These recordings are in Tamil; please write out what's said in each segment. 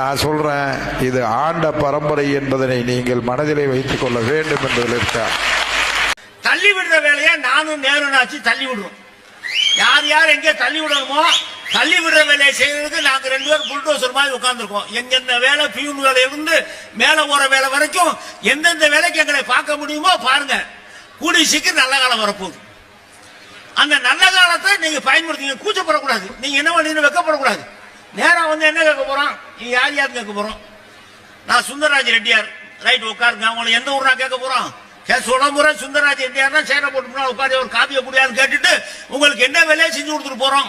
நான் சொல்றேன் இது ஆண்ட பரம்பரை என்பதனை நீங்கள் மனதிலே வைத்துக் கொள்ள வேண்டும் என்பதில் இருக்கா தள்ளி விடுற வேலையை நானும் நேருனாச்சு தள்ளி விடுவோம் யார் யார் எங்கே தள்ளி விடணுமோ தள்ளி விடுற வேலையை செய்யறதுக்கு நாங்க ரெண்டு பேரும் புல்டோசர் மாதிரி உட்கார்ந்துருக்கோம். எந்தெந்த வேலை பியூன் வேலை இருந்து மேல போற வேலை வரைக்கும் எந்தெந்த வேலைக்கு எங்களை பார்க்க முடியுமோ பாருங்க. கூடி சீக்கிரம் நல்ல காலம் வரப்போகுது. அந்த நல்ல காலத்தை நீங்க பயன்படுத்திங்க கூச்சப்படக்கூடாது. நீங்க என்ன பண்ணி வெக்கப்படக்கூடாது. நேராக வந்து என்ன கேட்க போறோம் நீ யார் யார் கேட்க போறோம் நான் சுந்தரராஜ் ரெட்டியார். ரைட் உட்காருங்க. உங்களை எந்த ஊர்னா கேட்க போறோம் கே- சுடமுறை சுந்தரராஜ் ரெட்டியார்னா சேர போட்டு முன்னாடி உட்காந்து ஒரு காப்பியை முடியாதுன்னு கேட்டுட்டு உங்களுக்கு என்ன வேலையை செஞ்சு கொடுத்துட்டு போறோம்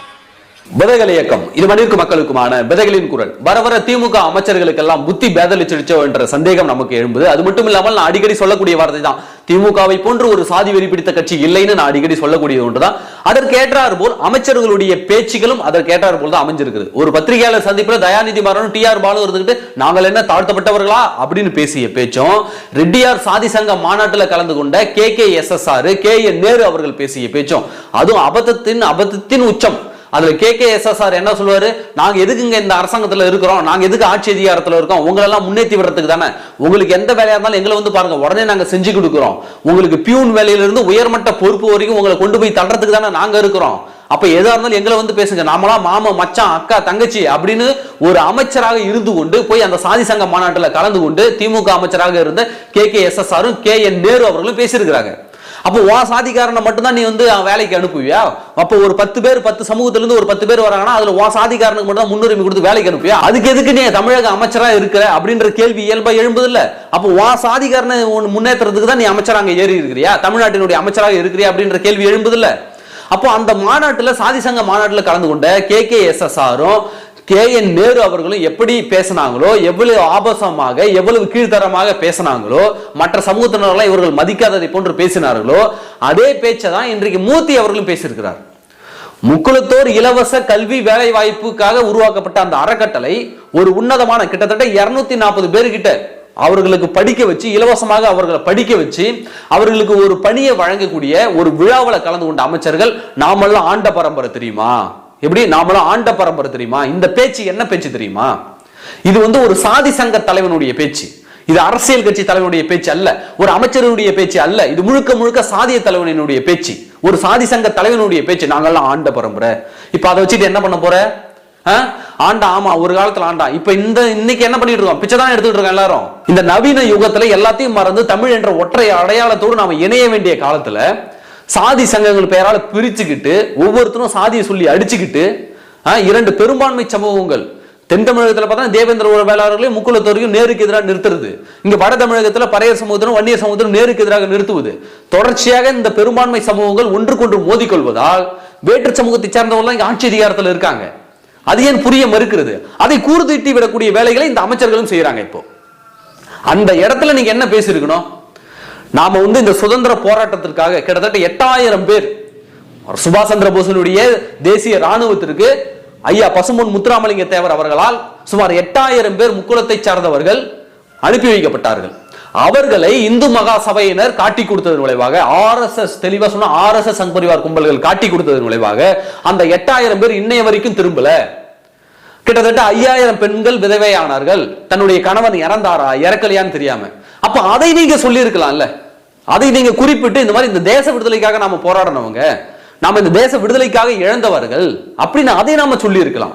விதைகள் இயக்கம். இது மனித மக்களுக்குமான விதைகளின் குரல். வர வர திமுக அமைச்சர்களுக்கெல்லாம் புத்தி பேதலிச்சிடுச்சோ என்ற சந்தேகம் நமக்கு எழும்புது. அது மட்டும் இல்லாமல் நான் அடிக்கடி சொல்லக்கூடிய வார்த்தை தான். திமுகவை போன்று ஒரு சாதி வெறி பிடித்த கட்சி இல்லைன்னு நான் அடிக்கடி சொல்லக்கூடிய ஒன்றுதான். அதற்கு ஏற்றார் போல் அமைச்சர்களுடைய பேச்சுகளும் அதற்கேற்றார் போல் தான் அமைஞ்சிருக்குது. ஒரு பத்திரிகையாளர் சந்திப்பில் தயாநிதி மாறனும் டி ஆர் பாலு இருந்துகிட்டு நாங்கள் என்ன தாழ்த்தப்பட்டவர்களா? அப்படின்னு பேசிய பேச்சும் ரெட்டியார் சாதி சங்க மாநாட்டில் கலந்து கொண்ட K K S S R K N Nehru அவர்கள் பேசிய பேச்சும் அதுவும் அபத்தத்தின் அபத்தத்தின் உச்சம். அதுல K K S S R என்ன சொல்லுவாரு? நாங்க எதுக்குங்க இந்த அரசாங்கத்துல இருக்கிறோம்? நாங்க எதுக்கு ஆட்சி அதிகாரத்துல இருக்கோம்? உங்களை எல்லாம் முன்னேற்றி விடுறதுக்கு தானே? உங்களுக்கு எந்த வேலையா இருந்தாலும் எங்களை வந்து பாருங்க உடனே நாங்க செஞ்சு கொடுக்குறோம். உங்களுக்கு பியூன் வேலையிலிருந்து உயர்மட்ட பொறுப்பு வரைக்கும் உங்களை கொண்டு போய் தள்ளுறதுக்கு தானே நாங்க இருக்கிறோம். அப்ப எதா இருந்தாலும் எங்களை வந்து பேசுங்க. நாமலாம் மாமா மச்சான் அக்கா தங்கச்சி அப்படின்னு ஒரு அமைச்சராக இருந்து கொண்டு போய் அந்த சாதி சங்க மாநாட்டில் கலந்து கொண்டு திமுக அமைச்சராக இருந்த கே கே எஸ் எஸ் ஆரும் கே என் நேரு அவர்களும் பேசியிருக்கிறாங்க. அப்போ உன் சாதிக்காரனை மட்டும்தான் நீ வந்து அவன் வேலைக்கு அனுப்புவியா? அப்போ ஒரு பத்து பேர் பத்து சமூகத்திலிருந்து ஒரு பத்து பேர் வராங்கன்னா அதுல உன் சாதிக்காரனுக்கு மட்டும் தான் முன்னுரிமை கொடுத்து வேலைக்கு அனுப்புவியா? அதுக்கு எதுக்கு நீ தமிழக அமைச்சரா இருக்கிற? அப்படின்ற கேள்வி இயல்பா எழும்புது இல்ல அப்போ உன் சாதிக்காரனை உன் முன்னேற்றத்துக்கு தான் நீ அமைச்சரா அங்கே ஏறி இருக்கிறியா? தமிழ்நாட்டினுடைய அமைச்சராக இருக்கிறியா? அப்படின்ற கேள்வி எழும்புது இல்லை அப்போ அந்த மாநாட்டில் சாதி சங்க மாநாட்டில் கலந்து கொண்ட கே கே எஸ் எஸ் ஆரும் கே என் நேரு அவர்களும் எப்படி பேசினாங்களோ எவ்வளவு ஆபாசமாக எவ்வளவு கீழ்த்தரமாக பேசினாங்களோ மற்ற சமூகத்தினரெல்லாம் இவர்கள் மதிக்காததை போன்று பேசினார்களோ அதே பேச்சை தான் இன்றைக்கு மூர்த்தி அவர்களும் பேசியிருக்கிறார். முக்குளத்தோர் இலவச கல்வி வேலை வாய்ப்புக்காக உருவாக்கப்பட்ட அந்த அறக்கட்டளை ஒரு உன்னதமான கிட்டத்தட்ட இருநூத்தி நாற்பது பேர்கிட்ட அவர்களுக்கு படிக்க வச்சு இலவசமாக அவர்களை படிக்க வச்சு அவர்களுக்கு ஒரு பணியை வழங்கக்கூடிய ஒரு விழாவில் கலந்து கொண்ட அமைச்சர்கள் நாமெல்லாம் ஆண்ட பரம்பரை தெரியுமா? எப்படி நாமளும் ஆண்ட பரம்பரை தெரியுமா? இந்த பேச்சு என்ன பேச்சு தெரியுமா? இது வந்து ஒரு சாதி சங்க தலைவனுடைய பேச்சு. இது அரசியல் கட்சி தலைவனுடைய பேச்சு அல்ல. ஒரு அமைச்சருடைய பேச்சு அல்ல. இது முழுக்க முழுக்க சாதிய தலைவனுடைய பேச்சு. ஒரு சாதி சங்க தலைவனுடைய பேச்சு. நாங்கெல்லாம் ஆண்ட பரம்பரை. இப்ப அதை வச்சுட்டு என்ன பண்ண போற? ஆண்டா ஆமா ஒரு காலத்துல ஆண்டா. இப்ப இந்த இன்னைக்கு என்ன பண்ணிட்டு இருக்கோம்? பிச்சை தான் எடுத்துட்டு இருக்கோம் எல்லாரும். இந்த நவீன யுகத்துல எல்லாத்தையும் மறந்து தமிழ் என்ற ஒற்றை அடையாளத்தோடு நாம இணைய வேண்டிய காலத்துல சாதி சங்கங்கள் பெயரால பிரிச்சுக்கிட்டு ஒவ்வொருத்தரும் சாதியை சொல்லி அடிச்சுக்கிட்டு இரண்டு பெரும்பான்மை சமூகங்கள். தென் தமிழகத்தில் பார்த்தா தேவேந்திர உர வேளாளர்களையும் முக்குலத்தோரையும் நேருக்கு எதிராக நிறுத்துறது. இங்க வட தமிழகத்தில் பறையர் சமூகத்திலும் வன்னிய சமூகத்திலும் நேருக்கு எதிராக நிறுத்துவது. தொடர்ச்சியாக இந்த பெரும்பான்மை சமூகங்கள் ஒன்றுக்கொன்று மோதிக்கொள்வதால் வேற்று சமூகத்தை சேர்ந்தவர்கள் இங்க ஆட்சி அதிகாரத்தில் இருக்காங்க. அது ஏன் புரிய மறுக்கிறது? அதை கூறுதிட்டி விடக்கூடிய வேலைகளை இந்த அமைச்சர்களும் செய்யறாங்க இப்போ. அந்த இடத்துல நீங்க என்ன பேசியிருக்கணும்? நாம வந்து இந்த சுதந்திர போராட்டத்திற்காக கிட்டத்தட்ட எட்டாயிரம் பேர் சுபாஷ் சந்திர போஸினுடைய தேசிய ராணுவத்திற்கு ஐயா பசுமொன் முத்துராமலிங்க தேவர் அவர்களால் சுமார் எட்டாயிரம் பேர் முக்குளத்தை சார்ந்தவர்கள் அனுப்பி வைக்கப்பட்டார்கள். அவர்களை இந்து மகா சபையினர் காட்டி கொடுத்ததன் விளைவாக ஆர்எஸ்எஸ் தெளிவா சொன்னா ஆர்எஸ்எஸ் சங் பரிவார் கும்பல்கள் காட்டி கொடுத்ததன் விளைவாக அந்த எட்டாயிரம் பேர் இன்னைய வரைக்கும் திரும்பல. கிட்டத்தட்ட ஐயாயிரம் பெண்கள் விதவையானார்கள். தன்னுடைய கணவன் இறந்தாரா இறக்கலையான்னு தெரியாம. அப்ப அதை நீங்க சொல்லியிருக்கலாம்ல. அதை நீங்க குறிப்பிட்டு இந்த மாதிரி இந்த தேச விடுதலைக்காக நாம போராடினவங்க நாம இந்த தேச விடுதலைக்காக இழந்தவர்கள் அப்படின்னு அதை நாம சொல்லி இருக்கலாம்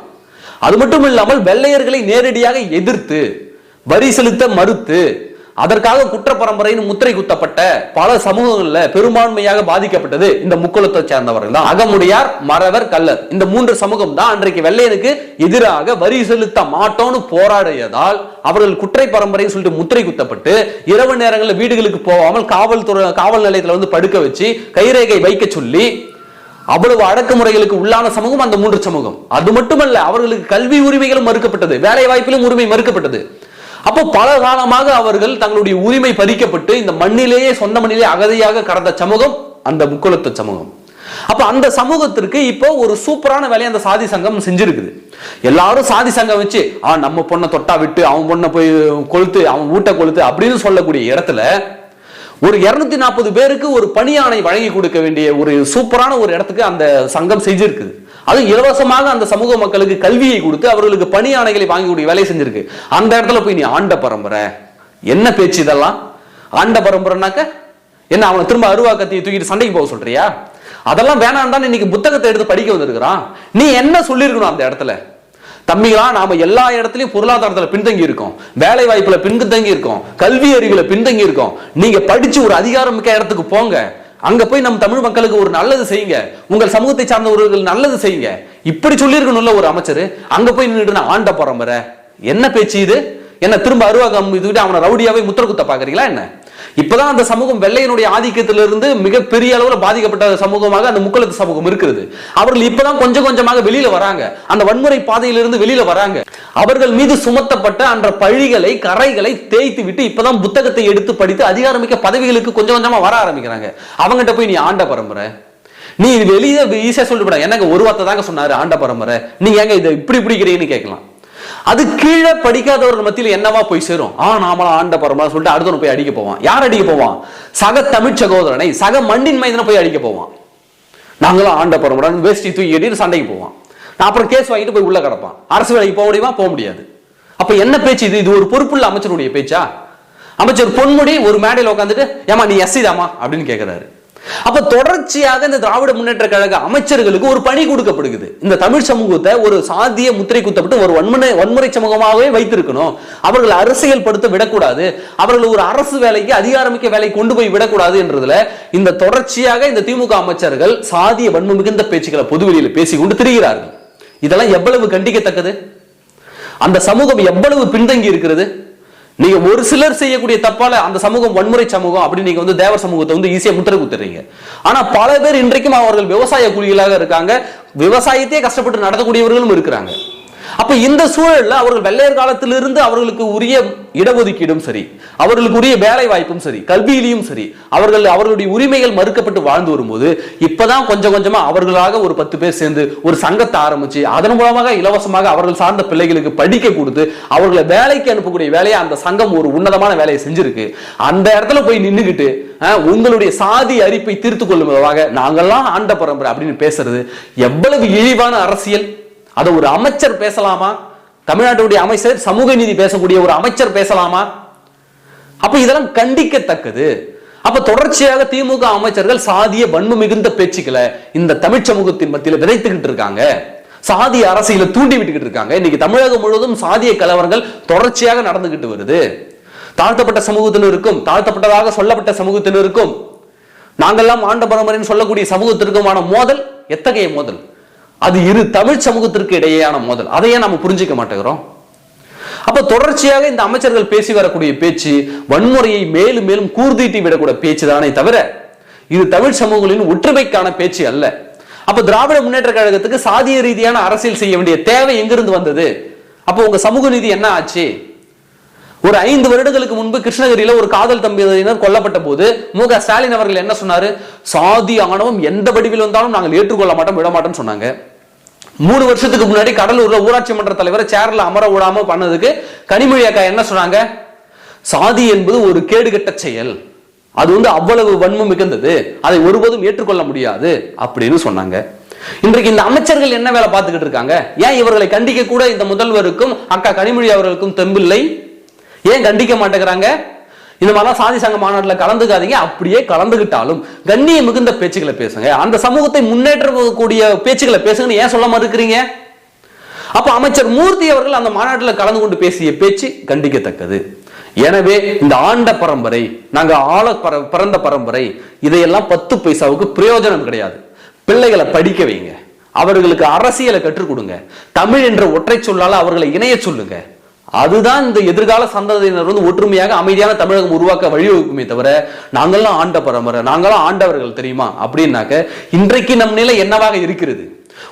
அது மட்டும் இல்லாமல் வெள்ளையர்களை நேரடியாக எதிர்த்து வரி செலுத்த மறுத்து அதற்காக குற்ற பரம்பரைன்னு முத்திரை குத்தப்பட்ட பல சமூகங்கள்ல பெரும்பான்மையாக பாதிக்கப்பட்டது இந்த முக்குளத்தை சேர்ந்தவர்கள் தான். அகமுடையார் மறவர் கல்லர் இந்த மூன்று சமூகம் தான் அன்றைக்கு வெள்ளையனுக்கு எதிராக வரி செலுத்த மாட்டோம்னு போராடியதால் அவர்கள் குற்றை பரம்பரைன்னு சொல்லிட்டு முத்திரை குத்தப்பட்டு இரவு நேரங்களில் வீடுகளுக்கு போகாமல் காவல்துறை காவல் நிலையத்தில் வந்து படுக்க வச்சு கைரேகை வைக்க சொல்லி அவ்வளவு அடக்குமுறைகளுக்கு உள்ளான சமூகம் அந்த மூன்று சமூகம். அது மட்டுமல்ல அவர்களுக்கு கல்வி உரிமைகளும் மறுக்கப்பட்டது. வேலை வாய்ப்பிலும் உரிமை மறுக்கப்பட்டது. அப்போ பல காலமாக அவர்கள் தங்களுடைய உரிமை பறிக்கப்பட்டு இந்த மண்ணிலேயே சொந்த மண்ணிலே அகதியாக கடந்த சமூகம் அந்த முக்குளத்து சமூகம். அப்ப அந்த சமூகத்திற்கு இப்போ ஒரு சூப்பரான வேலையை அந்த சாதி சங்கம் செஞ்சிருக்குது. எல்லாரும் சாதி சங்கம் வச்சு ஆ நம்ம பொண்ணை தொட்டா விட்டு அவன் பொண்ணை போய் கொளுத்து அவன் ஊட்ட கொளுத்து அப்படின்னு சொல்லக்கூடிய இடத்துல ஒரு இருநூத்தி நாற்பது பேருக்கு ஒரு பணியானை வழங்கி கொடுக்க வேண்டிய ஒரு சூப்பரான ஒரு இடத்துக்கு அந்த சங்கம் செஞ்சிருக்குது அது இலவசமாக அந்த சமூக மக்களுக்கு கல்வியை கொடுத்து அவர்களுக்கு பணியானைகளை வாங்கக்கூடிய கொடுக்க வேலையை செஞ்சிருக்கு. அந்த இடத்துல போய் நீ ஆண்ட பரம்பரை. என்ன பேச்சு இதெல்லாம்? ஆண்ட பரம்பரைனாக்க என்ன அவனை திரும்ப அருவா கத்தியை தூக்கிட்டு சண்டைக்கு போக சொல்றியா? அதெல்லாம் வேணாம் இன்னைக்கு புத்தகத்தை எடுத்து படிக்க வந்திருக்கிறான். நீ என்ன சொல்லியிருக்கணும் அந்த இடத்துல? தம்பிகளா நாம எல்லா இடத்துலயும் பொருளாதாரத்துல பின்தங்கி இருக்கோம் வேலை வாய்ப்புல பின்தங்கி இருக்கோம் கல்வி அறிவுல பின்தங்கி இருக்கோம் நீங்க படிச்சு ஒரு அதிகாரம் மிக்க இடத்துக்கு போங்க. அங்க போய் நம்ம தமிழ் மக்களுக்கு ஒரு நல்லது செய்யுங்க. உங்கள் சமூகத்தை சார்ந்தவர்கள் நல்லது செய்யுங்க. இப்படி சொல்லியிருக்கணும்ல ஒரு அமைச்சர். அங்க போய் நின்றுட்டு நான் ஆண்ட பரம்பரை என்ன பேச்சு இது? என்ன திரும்ப அருவாகம் இதுக்கிட்டு அவனை ரவுடியாவே முத்திர குத்த பாக்குறீங்களா என்ன? இப்பதான் அந்த சமூகம் வெள்ளையனுடைய ஆதிக்கத்திலிருந்து மிகப்பெரிய அளவுல பாதிக்கப்பட்ட சமூகமாக அந்த முக்களத்து சமூகம் இருக்கிறது. அவர்கள் இப்பதான் கொஞ்சம் கொஞ்சமாக வெளியில வராங்க. அந்த வன்முறை பாதையிலிருந்து வெளியில வராங்க. அவர்கள் மீது சுமத்தப்பட்ட அந்த பழிகளை கரைகளை தேய்த்து விட்டு இப்பதான் புத்தகத்தை எடுத்து படித்து அதிகாரமிக்க பதவிகளுக்கு கொஞ்சம் கொஞ்சமா வர ஆரம்பிக்கிறாங்க. அவங்ககிட்ட போய் நீ ஆண்ட பரம்பரை. நீ வெளியே ஈஸியா சொல்லிவிட எனக்கு ஒரு வார்த்தை தாங்க சொன்னாரு ஆண்ட பரம்பரை. நீங்க ஏங்க இதை இப்படி பிடிக்கிறீங்கன்னு கேட்கலாம். அது கீழே படிக்காதவர்கள் மத்தியில் என்னவா போய் சேரும்? ஆ நாமளா ஆண்ட பரம்பரை சொல்லிட்டு அடுத்தவன் போய் அடிக்க போவான். யார் அடிக்க போவான்? சக தமிழ் சகோதரனை சக மண்டின் மைதனை போய் அடிக்க போவான். நாங்களும் ஆண்ட பரம்பரை வேஷ்டி தூக்கி எடிட்டு சண்டைக்கு போவான். நான் அப்புறம் கேஸ் வாங்கிட்டு போய் உள்ள கிடப்பான். அரசு வேலைக்கு போக முடியுமா? போக முடியாது. அப்ப என்ன பேச்சு இது? இது ஒரு பொறுப்புள்ள அமைச்சருடைய பேச்சா? அமைச்சர் பொன்முடி ஒரு மேடையில் உட்காந்துட்டு ஏமா நீ எஸ்சி தாமா அப்படின்னு கேட்கிறாரு அப்ப தொடர்ச்சியாக இந்த திராவிட முன்னேற்ற கழக அமைச்சர்களுக்கு ஒரு பணி கொடுக்கப்படுகிறது. இந்த தமிழ் சமூகத்தை ஒரு சாதிய முத்திரை குத்தப்பட்டு ஒரு வன்முறை வன்முறை சமூகமாகவே வைத்திருக்கணும். அவர்கள் அரசியல் படுத்த விடக்கூடாது. அவர்கள் ஒரு அரசு வேலைக்கு அதிகாரமிக்க வேலை கொண்டு போய் விடக்கூடாது என்றதுல இந்த தொடர்ச்சியாக இந்த திமுக அமைச்சர்கள் சாதிய வன்மை மிகுந்த பேச்சுக்களை பொதுவெளியில் பேசிக்கொண்டு திரிகிறார்கள். இதெல்லாம் எவ்வளவு கண்டிக்கத்தக்கது? அந்த சமூகம் எவ்வளவு பின்தங்கி இருக்கிறது நீங்க ஒரு சிலர் செய்யக்கூடிய தப்பால அந்த சமூகம் வன்முறை சமூகம் அப்படின்னு நீங்க வந்து தேவர் சமூகத்தை வந்து ஈஸியா முத்திரை குத்துறீங்க. ஆனா பல பேர் இன்றைக்கும் அவர்கள் விவசாய கூலிகளாக இருக்காங்க. விவசாயத்தையே கஷ்டப்பட்டு நடத்தக்கூடியவர்களும் இருக்கிறாங்க. அப்ப இந்த சூழல்ல அவர்கள் வெள்ளையர் காலத்திலிருந்து அவர்களுக்கு உரிய இடஒதுக்கீடும் சரி அவர்களுக்கு உரிய வேலை வாய்ப்பும் சரி கல்வியிலையும் சரி அவர்கள் அவர்களுடைய உரிமைகள் மறுக்கப்பட்டு வாழ்ந்து வரும்போது இப்பதான் கொஞ்சம் கொஞ்சமா அவர்களாக ஒரு பத்து பேர் சேர்ந்து ஒரு சங்கத்தை ஆரம்பிச்சு அதன் மூலமாக இலவசமாக அவர்கள் சார்ந்த பிள்ளைகளுக்கு படிக்க கொடுத்து அவர்களை வேலைக்கு அனுப்பக்கூடிய வேலையை அந்த சங்கம் ஒரு உன்னதமான வேலையை செஞ்சிருக்கு. அந்த இடத்துல போய் நின்றுக்கிட்டு உங்களுடைய சாதி அரிப்பை தீர்த்து கொள்ளும் விதமாக நாங்கள்லாம் ஆண்ட பரம்பரை அப்படின்னு பேசுறது எவ்வளவு இழிவான அரசியல். அதை ஒரு அமைச்சர் பேசலாமா? தமிழ்நாட்டுடைய அமைச்சர் சமூக நீதி பேசக்கூடிய ஒரு அமைச்சர் பேசலாமா? அப்ப இதெல்லாம் கண்டிக்கத்தக்கது. அப்ப தொடர்ச்சியாக திமுக அமைச்சர்கள் சாதிய வன்மை மிகுந்த பேச்சுக்களை இந்த தமிழ் சமூகத்தின் மத்தியில் விதைத்துக்கிட்டு இருக்காங்க. சாதிய அரசியல தூண்டி விட்டுக்கிட்டு இருக்காங்க. இன்னைக்கு தமிழகம் முழுவதும் சாதிய கலவரங்கள் தொடர்ச்சியாக நடந்துகிட்டு வருது. தாழ்த்தப்பட்ட சமூகத்தினருக்கும் தாழ்த்தப்பட்டதாக சொல்லப்பட்ட சமூகத்தினருக்கும் நாங்கள்லாம் ஆண்ட பரம்பரைன்னு சொல்லக்கூடிய சமூகத்திற்குமான மோதல் எத்தகைய மோதல்? அது இரு தமிழ் சமூகத்திற்கு இடையேயான மோதல். அதையே நம்ம புரிஞ்சுக்க மாட்டேங்கிறோம்? அப்ப தொடர்ச்சியாக இந்த அமைச்சர்கள் பேசி வரக்கூடிய பேச்சு வன்முறையை மேலும் மேலும் கூர்தீட்டி விடக்கூடிய பேச்சு தானே தவிர இது தமிழ் சமூகங்களின் ஒற்றுமைக்கான பேச்சு அல்ல. அப்ப திராவிட முன்னேற்ற கழகத்துக்கு சாதிய ரீதியான அரசியல் செய்ய வேண்டிய தேவை எங்கிருந்து வந்தது? அப்போ உங்க சமூக நீதி என்ன ஆச்சு? ஒரு ஐந்து வருடங்களுக்கு முன்பு கிருஷ்ணகிரியில ஒரு காதல் தம்பதியினர் கொல்லப்பட்ட போது மு க ஸ்டாலின் அவர்கள் என்ன சொன்னாரு? சாதி ஆணவம் எந்த வடிவில் வந்தாலும் நாங்கள் ஏற்றுக்கொள்ள மாட்டோம் விட மாட்டோம்னு சொன்னாங்க. மூணு வருஷத்துக்கு முன்னாடி கடலூர்ல ஊராட்சி மன்ற தலைவரை சேர்ல அமர விடாம பண்ணதுக்கு கனிமொழி அக்கா என்ன சொன்னாங்க? சாதி என்பது ஒரு கேடுகட்ட செயல். அது வந்து அவ்வளவு வன்மம் மிகுந்தது. அதை ஒருபோதும் ஏற்றுக்கொள்ள முடியாது அப்படின்னு சொன்னாங்க. இன்றைக்கு இந்த அமைச்சர்கள் என்ன வேலை பார்த்துக்கிட்டு இருக்காங்க? ஏன் இவர்களை கண்டிக்க கூட இந்த முதல்வருக்கும் அக்கா கனிமொழி அவர்களுக்கும் தெம்பில்லை? ஏன் கண்டிக்க மாட்டேங்கிறாங்க? இந்த மாதிரிலாம் சாதி சங்க மாநாட்டில் கலந்துக்காதீங்க. அப்படியே கலந்துகிட்டாலும் கண்ணிய மிகுந்த பேச்சுக்களை பேசுங்க. அந்த சமூகத்தை முன்னேற்றக்கூடிய பேச்சுக்களை பேசுங்கன்னு ஏன் சொல்ல மறுக்கிறீங்க அப்போ அமைச்சர் மூர்த்தி அவர்கள் அந்த மாநாட்டில் கலந்து கொண்டு பேசிய பேச்சு கண்டிக்கத்தக்கது. எனவே இந்த ஆண்ட பரம்பரை நாங்கள் ஆள பர- பிறந்த பரம்பரை இதையெல்லாம் பத்து பைசாவுக்கு பிரயோஜனம் கிடையாது. பிள்ளைகளை படிக்க வைங்க. அவர்களுக்கு அரசியலை கற்றுக் கொடுங்க. தமிழ் என்ற ஒற்றை சொல்லால் அவர்களை இணைய சொல்லுங்க. அதுதான் இந்த எதிர்கால சந்ததியினர் வந்து ஒற்றுமையாக அமைதியான தமிழகம் உருவாக்க வழிவகுக்குமே தவிர நாங்கெல்லாம் ஆண்ட பரம்பரை நாங்கெல்லாம் ஆண்டவர்கள் தெரியுமா? அப்படின்னாக்க இன்றைக்கு நம் நிலை என்னவாக இருக்கிறது?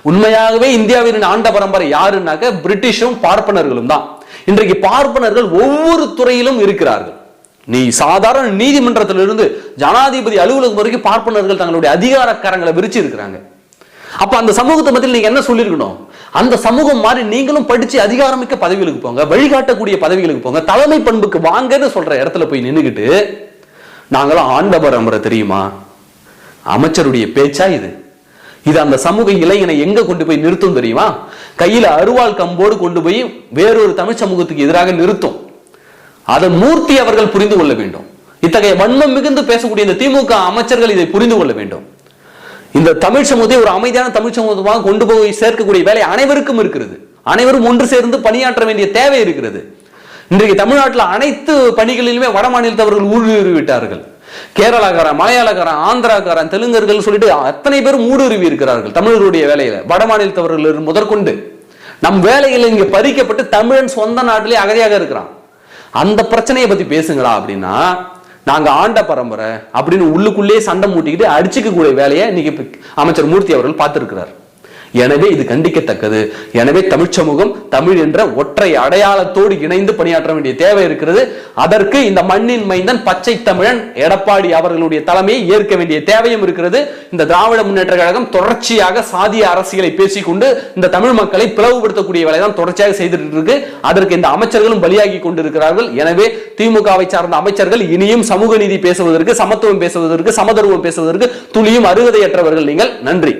உண்மையாகவே இந்தியாவின் ஆண்ட பரம்பரை யாருன்னாக்க பிரிட்டிஷும் பார்ப்பனர்களும் தான். இன்றைக்கு பார்ப்பனர்கள் ஒவ்வொரு துறையிலும் இருக்கிறார்கள். நீ சாதாரண நீதிமன்றத்திலிருந்து ஜனாதிபதி அலுவலகம் வரைக்கும் பார்ப்பனர்கள் தங்களுடைய அதிகார கரங்களை விரிச்சு இருக்கிறாங்க அப்ப அந்த சமூகத்தை மத்தியில் நீங்க என்ன சொல்லியிருக்கணும்? அந்த சமூகம் மாதிரி நீங்களும் படிச்சு அதிகாரமிக்க பதவிகளுக்கு போங்க வழிகாட்டக்கூடிய பதவிகளுக்கு போங்க தலைமை பண்புக்கு வாங்கன்னு சொல்ற இடத்துல போய் நின்றுக்கிட்டு நாங்களாம் ஆண்ட பரம்பரை தெரியுமா? அமைச்சருடைய பேச்சா இது? இது அந்த சமூக இளைஞனை எங்க கொண்டு போய் நிறுத்தும் தெரியுமா? கையில அருவாள் கம்போடு கொண்டு போய் வேறொரு தமிழ் சமூகத்துக்கு எதிராக நிறுத்தும். அதை மூர்த்தி அவர்கள் புரிந்து கொள்ள வேண்டும். இத்தகைய வன்மம் மிகுந்து பேசக்கூடிய இந்த திமுக அமைச்சர்கள் இதை புரிந்து கொள்ள வேண்டும். இந்த தமிழ் சமூகத்தை ஒரு அமைதியான தமிழ் சமூகமாக கொண்டு போய் சேர்க்கக்கூடிய வேலை அனைவருக்கும் இருக்கிறது. அனைவரும் ஒன்று சேர்ந்து பணியாற்ற வேண்டிய தேவை இருக்கிறது. இன்றைக்கு தமிழ்நாட்டில் அனைத்து பணிகளிலுமே வட மாநிலத்தவர்கள் ஊடுருவி விட்டார்கள் கேரளாக்காரன் மலையாளக்காரன் ஆந்திராக்காரன் தெலுங்கர்கள் சொல்லிட்டு அத்தனை பேரும் ஊடுருவி இருக்கிறார்கள் தமிழர்களுடைய வேலையில. வட மாநிலத்தவர்கள் முதற்கொண்டு. நம் வேலையில் இங்கே பறிக்கப்பட்டு தமிழன் சொந்த நாட்டிலே அகதியாக இருக்கிறான். அந்த பிரச்சனையை பத்தி பேசுங்களா அப்படின்னா நாங்க ஆண்ட பரம்பரை அப்படின்னு உள்ளுக்குள்ளேயே சண்டை மூட்டிக்கிட்டு அடிச்சுக்க கூடிய வேலையை இன்னைக்கு அமைச்சர் மூர்த்தி அவர்கள் பார்த்திருக்கிறார். எனவே இது கண்டிக்கத்தக்கது. எனவே தமிழ் சமூகம் தமிழ் என்ற ஒற்றை அடையாளத்தோடு இணைந்து பணியாற்ற வேண்டிய தேவை இருக்கிறது. அதற்கு இந்த மண்ணின் மைந்தன் பச்சை தமிழன் எடப்பாடி அவர்களுடைய தலைமையை ஏற்க வேண்டிய தேவையும் இருக்கிறது. இந்த திராவிட முன்னேற்ற கழகம் தொடர்ச்சியாக சாதிய அரசியலை பேசிக்கொண்டு இந்த தமிழ் மக்களை பிளவுபடுத்தக்கூடிய வேலை தான் தொடர்ச்சியாக செய்துட்டு இருக்கு அதற்கு இந்த அமைச்சர்களும் பலியாகி கொண்டிருக்கிறார்கள். எனவே திமுகவை சார்ந்த அமைச்சர்கள் இனியும் சமூக நீதி பேசுவதற்கு சமத்துவம் பேசுவதற்கு சமதர்வம் பேசுவதற்கு துளியும் அருகதையற்றவர்கள் நீங்கள். நன்றி.